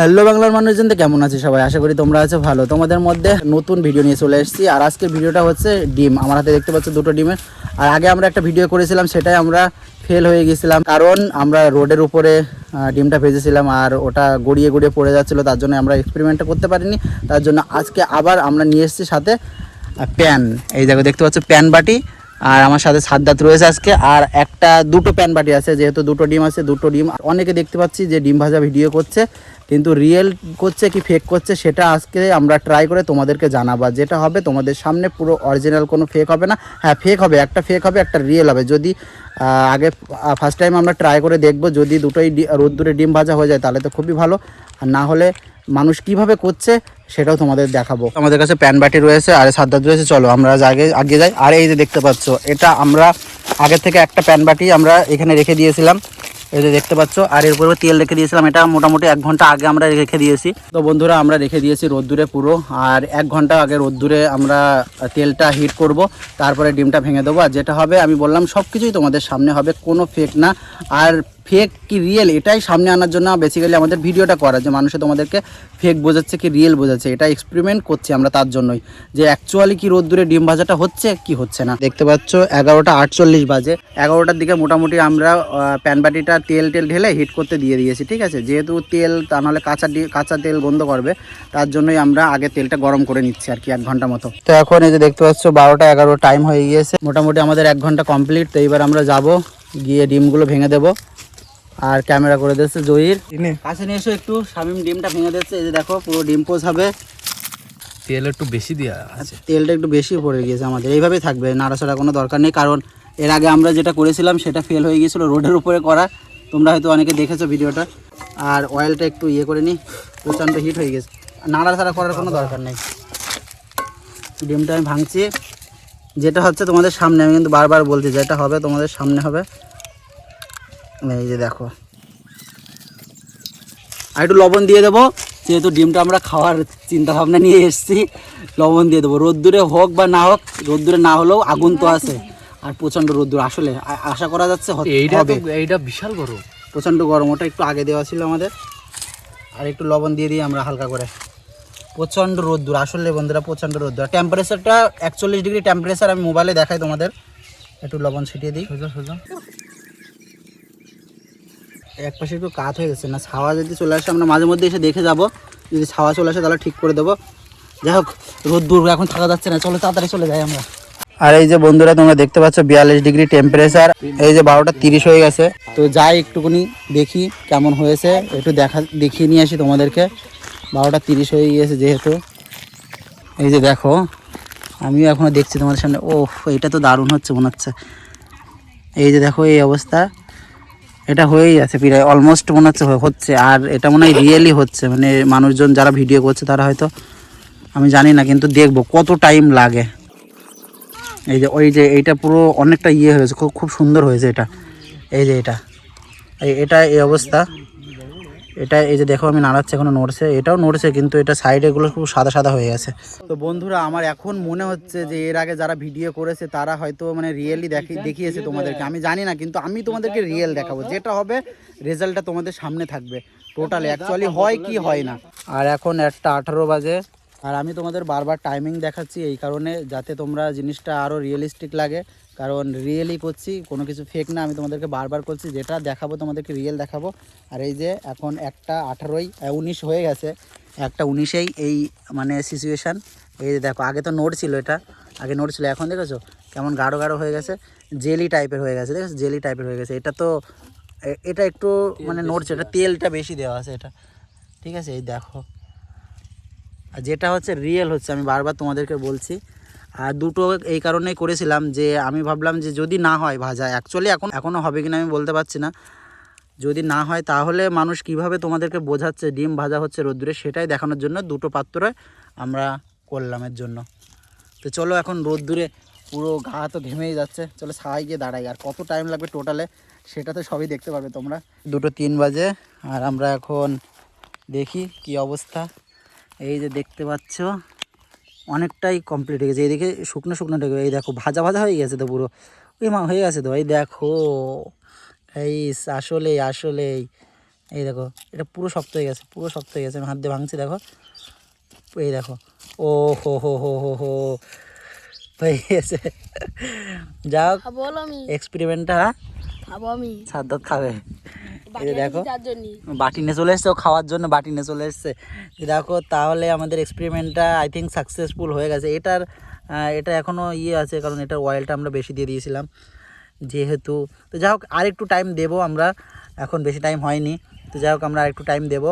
Hello বাংলার মানুষজন কেমন আছে সবাই? আশা করি তোমরা আছো ভালো। তোমাদের মধ্যে নতুন ভিডিও নিয়ে চলে এসেছি। আর আজকের ভিডিওটা হচ্ছে ডিম। আমার হাতে দেখতে পাচ্ছ দুটো ডিমের। আর আগে আমরা একটা ভিডিও করেছিলাম, সেটাই আমরা ফেল হয়ে গেছিলাম। কারণ আমরা রোডের উপরে ডিমটা ভেজেছিলাম আর ওটা গড়িয়ে গড়িয়ে পড়ে যাচ্ছিল, তার জন্য আমরা এক্সপেরিমেন্টটা করতে পারিনি। তার জন্য আজকে আবার আমরা নিয়ে এসেছি সাথে প্যান এই জায়গায় দেখতে পাচ্ছ প্যান বাটি। আর আমার সাথে সাদ্দাত রয়েছে আজকে। আর একটা, দুটো প্যান বাটি আছে, যেহেতু দুটো ডিম আছে, দুটো ডিম। অনেকে দেখতে পাচ্ছি যে ডিম ভাজা ভিডিও করছে। কিন্তু রিয়েল করছে কি ফেক করছে সেটা আজকে আমরা ট্রাই করে তোমাদেরকে জানাব। যেটা হবে তোমাদের সামনে পুরো অরিজিনাল কোনো ফেক হবে না। হ্যাঁ ফেক হবে, একটা ফেক হবে, একটা রিয়েল হবে। যদি আগে ফার্স্ট টাইম আমরা ট্রাই করে দেখব, যদি দুটোই রোদ্দুরে ডিম ভাজা হয়ে যায়, তাহলে তো খুবই ভালো। আর না হলে মানুষ কীভাবে করছে, সেটাও তোমাদের দেখাবো। আমাদের কাছে প্যান বাটি রয়েছে, আর সাদ্দাত রয়েছে। চলো, আমরা আগে আগে যাই। আর এই যে দেখতে পাচ্ছ, এটা আমরা আগে থেকে একটা প্যান বাটি আমরা এখানে রেখে দিয়েছিলাম। এই যে দেখতে পাচ্ছ, আর এর উপরে তেল রেখে দিয়েছিলাম। এটা মোটামুটি এক ঘণ্টা আগে আমরা রেখে দিয়েছি। তো বন্ধুরা, আমরা রেখে দিয়েছি রোদ্দুরে পুরো, আর এক ঘণ্টা আগে রোদ্দুরে আমরা তেলটা হিট করব, তারপরে ডিমটা ভেঙে দেবো। আর যেটা হবে, আমি বললাম সব কিছুই তোমাদের সামনে হবে, কোনো ফেক না। আর ফেক কি রিয়েল এটাই সামনে আনার জন্য বেসিক্যালি আমাদের ভিডিওটা করা, যে মানুষে তোমাদেরকে ফেক বোঝাচ্ছে কি রিয়েল বোঝাচ্ছে। এটা এক্সপেরিমেন্ট করছি আমরা তার জন্যই। যে অ্যাকচুয়ালি কি রোদ্দুরে ডিম ভাজাটা হচ্ছে কি হচ্ছে না। দেখতে পাচ্ছ এগারোটা আটচল্লিশ বাজে। এগারোটার দিকে মোটামুটি আমরা প্যান বাটিটা তেল টেল ঢেলে হিট করতে দিয়ে দিয়েছি, ঠিক আছে? যেহেতু তেল, তা নাহলে কাঁচা কাঁচা তেল গন্ধ করবে, তার জন্যই আমরা আগে তেলটা গরম করে নিচ্ছি আর কি এক ঘণ্টা মতো। তো এখন এই যে দেখতে পাচ্ছ বারোটা এগারো টাইম হয়ে গিয়েছে। মোটামুটি আমাদের এক ঘণ্টা কমপ্লিট তো এইবার আমরা যাব, গিয়ে ডিমগুলো ভেঙে দেবো। আর ক্যামেরা করে দিচ্ছে জয়ীর কাছে নিয়ে এসো একটু শামিম ডিমটা ভেঙে দিচ্ছে এই যে দেখো পুরো ডিম পোজ হবে তেল একটু বেশি দেওয়া আছে। তেলটা একটু বেশি পড়ে গিয়েছে আমাদের এইভাবেই থাকবে নাড়াচাড়া কোনো দরকার নেই কারণ এর আগে আমরা যেটা করেছিলাম সেটা ফেল হয়ে গিয়েছিল রোডের উপরে করা। তোমরা হয়তো অনেকে দেখেছ ভিডিওটা। আর অয়েলটা একটু ইয়ে করে নিই প্রচণ্ড হিট হয়ে গেছে। নাড়াচাড়া করার কোনো দরকার নেই। ডিমটা আমি ভাঙছি। যেটা হচ্ছে তোমাদের সামনে আমি কিন্তু বারবার বলছি যেটা হবে তোমাদের সামনে হবে। এই যে দেখো। আর একটু লবণ দিয়ে দেবো যেহেতু ডিমটা আমরা খাওয়ার চিন্তা ভাবনা নিয়ে এসেছি লবণ দিয়ে দেবো। রোদ্দুরে হোক বা না হোক রোদ্দুরে না হলেও আগুন তো আছে। আর প্রচণ্ড রোদ্দুর আসলে আশা করা যাচ্ছে হবে। এইটা বিশাল গরম। প্রচণ্ড গরম ওটা একটু আগে দেওয়া ছিল আমাদের। আর একটু লবণ দিয়ে দিই আমরা হালকা করে। প্রচণ্ড রোদ্দুর আসলে বন্ধুরা প্রচণ্ড রোদ্দুর। টেম্পারেচারটা একচল্লিশ ডিগ্রি টেম্পারেচার আমি মোবাইলে দেখাই তোমাদের। একটু লবণ ছিটিয়ে দিই। সোজা সোজা। এক পাশে একটু কাত হয়ে গেছে। না ছাওয়া যদি চলে আসে আমরা মাঝে মধ্যে এসে দেখে যাব। যদি ছাওয়া চলে আসে তাহলে ঠিক করে দেবো। যাই হোক রোদ্দুর এখন থাকা যাচ্ছে না। চলো তাড়াতাড়ি চলে যাই আমরা। আর এই যে বন্ধুরা তোমরা দেখতে পাচ্ছ বিয়াল্লিশ ডিগ্রি টেম্পারেচার এই যে বারোটা তিরিশ হয়ে গেছে। তো যাই একটুখানি দেখি কেমন হয়েছে। একটু দেখা দেখিয়ে নিয়ে আসি তোমাদেরকে। বারোটা তিরিশ হয়ে গিয়েছে যেহেতু। এই যে দেখো আমিও এখনও দেখছি তোমাদের সামনে। ও এটা তো দারুণ হচ্ছে মনে হচ্ছে। এই যে দেখো এই অবস্থা। এটা হয়েই আছে প্রায় অলমোস্ট মনে হচ্ছে হচ্ছে। আর এটা মনে হয় রিয়েলি হচ্ছে। মানে মানুষজন যারা ভিডিও করছে, তারা হয়তো, আমি জানি না, কিন্তু দেখব কত টাইম লাগে। এই যে, ওই যে, এইটা পুরো অনেকটা ইয়ে হয়েছে, খুব খুব সুন্দর হয়েছে এটা। এই যে এটা। এটা এই অবস্থা। এটা এই যে দেখো আমি নাড়াচ্ছি এখনও নড়ছে এটাও নড়ছে কিন্তু এটা সাইড এগুলো খুব সাদা সাদা হয়ে গেছে। তো বন্ধুরা আমার এখন মনে হচ্ছে যে এর আগে যারা ভিডিও করেছে তারা হয়তো মানে রিয়েলি দেখি দেখিয়েছে তোমাদেরকে। আমি জানি না কিন্তু আমি তোমাদেরকে রিয়েল দেখাবো। যেটা হবে রেজাল্টটা তোমাদের সামনে থাকবে। টোটাল অ্যাকচুয়ালি হয় কি হয় না। আর এখন একটা আঠারো বাজে। আর আমি তোমাদের বারবার টাইমিং দেখাচ্ছি এই কারণে যাতে তোমরা জিনিসটা আরও রিয়েলিস্টিক লাগে। কারণ রিয়েলি করছি কোনো কিছু ফেক না আমি তোমাদেরকে বারবার করছি যেটা দেখাবো তোমাদেরকে রিয়েল দেখাবো। আর এই যে এখন একটা আঠারোই উনিশ হয়ে গেছে একটা উনিশেই এই মানে সিচুয়েশান এই যে দেখো আগে তো নোট ছিল এটা আগে নোট ছিল এখন দেখেছ? কেমন গাঢ় গাঢ় হয়ে গেছে জেলি টাইপের হয়ে গেছে দেখেছ? জেলি টাইপের হয়ে গেছে এটা তো এটা একটু মানে নড়ছে এটা তেলটা বেশি দেওয়া আছে এটা। ঠিক আছে এই দেখো। আর যেটা হচ্ছে রিয়েল হচ্ছে, আমি বারবার তোমাদেরকে বলছি। আর দুটো এই কারণেই করেছিলাম যে আমি ভাবলাম যে যদি না হয় ভাজা অ্যাকচুয়ালি এখন এখনও হবে কিনা আমি বলতে পারছি না। যদি না হয় তাহলে মানুষ কীভাবে তোমাদেরকে বোঝাচ্ছে ডিম ভাজা হচ্ছে রোদ্দুরে, সেটাই দেখানোর জন্য দুটো পাত্রে আমরা করলাম এর জন্য। তো চলো এখন রোদ্দুরে পুরো গা তো ঘেমেই যাচ্ছে, চলো ছাই গিয়ে দাঁড়াই। আর কত টাইম লাগবে টোটালে সেটা তো সবই দেখতে পারবে তোমরা। দুটো তিন বাজে, আর আমরা এখন দেখি কি অবস্থা। এই যে দেখতে পাচ্ছ অনেকটাই কমপ্লিট হয়ে গেছে। এইদিকে শুকনো শুকনো ঢেকে এই দেখো ভাজা ভাজা হয়ে গেছে তো পুরো। ওই মা হয়ে গেছে তো এই দেখো। এই আসলে আসলেই। এই দেখো এটা পুরো শক্ত হয়ে গেছে পুরো শক্ত হয়ে গেছে। আমি হাত দিয়ে ভাঙছি দেখো। এই দেখো ও হো হো হো হো হো। হয়ে গেছে। যা হোক খাব হলো আমি এক্সপেরিমেন্টটা খাব আমি। সাদ্দাত খাবে। দেখো। বাটি নিয়ে চলে এসছে ও খাওয়ার জন্য বাটি নিয়ে চলে এসছে। দেখো তাহলে আমাদের এক্সপেরিমেন্টটা আই থিঙ্ক সাকসেসফুল হয়ে গেছে। এটার এটা এখনও ইয়ে আছে কারণ এটার অয়েলটা আমরা বেশি দিয়ে দিয়েছিলাম যেহেতু। তো যাই হোক আর একটু টাইম দেবো আমরা। এখন বেশি টাইম হয়নি। তো যাই হোক আমরা আর একটু টাইম দেবো।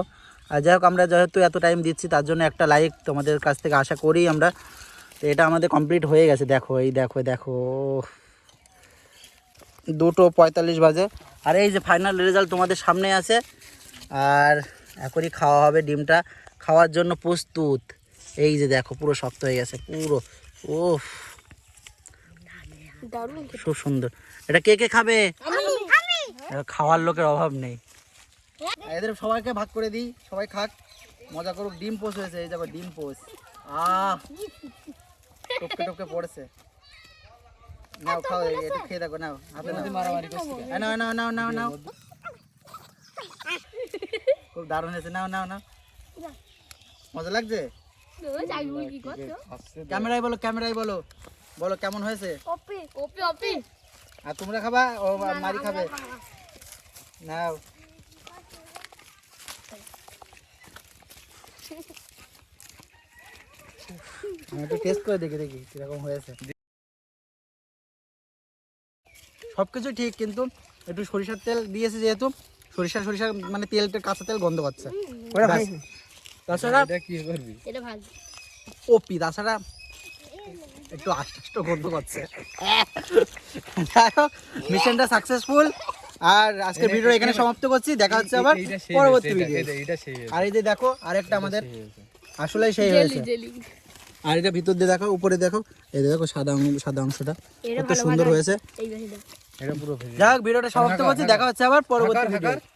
আর যাই হোক আমরা যেহেতু এত টাইম দিচ্ছি তার জন্য একটা লাইক তোমাদের কাছ থেকে আশা করি আমরা। তো এটা আমাদের কমপ্লিট হয়ে গেছে। দেখো এই দেখো দেখো। দুটো পঁয়তাল্লিশ বাজে। আর এই যে ফাইনাল রেজাল্ট তোমাদের সামনে আছে। আর এখনই খাওয়া হবে ডিমটা। খাওয়ার জন্য প্রস্তুত। এই যে দেখো, পুরো শক্ত হয়ে গেছে, পুরো। ও খুব সুন্দর। এটা কে কে খাবে? খাওয়ার লোকের অভাব নেই। এদের সবাইকে ভাগ করে দিই, সবাই খাক। মজা করুক, ডিম পোষ হয়েছে, এই দেখো, ডিম পোষ। আহ! টপকে টপকে পড়েছে। নাও খাও এটা খেয়ে দেখো নাও হাতে নাও। মারামারি করছি। নাও নাও নাও নাও নাও। খুব দারুণ হয়েছে। নাও নাও নাও। মজা লাগছে? ক্যামেরায় বলো ক্যামেরায় বলো। বলো কেমন হয়েছে? আর তোমরা খাবা? ও মারি খাবে। নাও। আমি একটু টেস্ট করে দেখি দেখি কীরকম হয়েছে। সব কিছু ঠিক কিন্তু একটু সরিষার তেল দিয়েছে যেহেতু সরিষা সরিষার মানে তেলটা কাঁচা তেল গন্ধ পাচ্ছে। ব্যাস। তাছাড়া এটা কি করবি? এটা ভালো ওপি তাছাড়া একটু আষ্ট আষ্ট গন্ধ পাচ্ছে। মিশনটা সাকসেসফুল আর আজকের ভিডিও এখানে সমাপ্ত করছি দেখা হচ্ছে আবার পরবর্তী ভিডিও আর এই যে দেখো আরেকটা আমাদের সেই হয়েছে। আসলে সেই হয়েছে। আর এটা ভিতর দিয়ে দেখো উপরে দেখো এই দেখো সাদা সাদা অংশটা। এটা কত সুন্দর হয়েছে। হোক ভিডিওটা সমাপ্ত করছি দেখা হচ্ছে আবার পরবর্তী ভিডিও।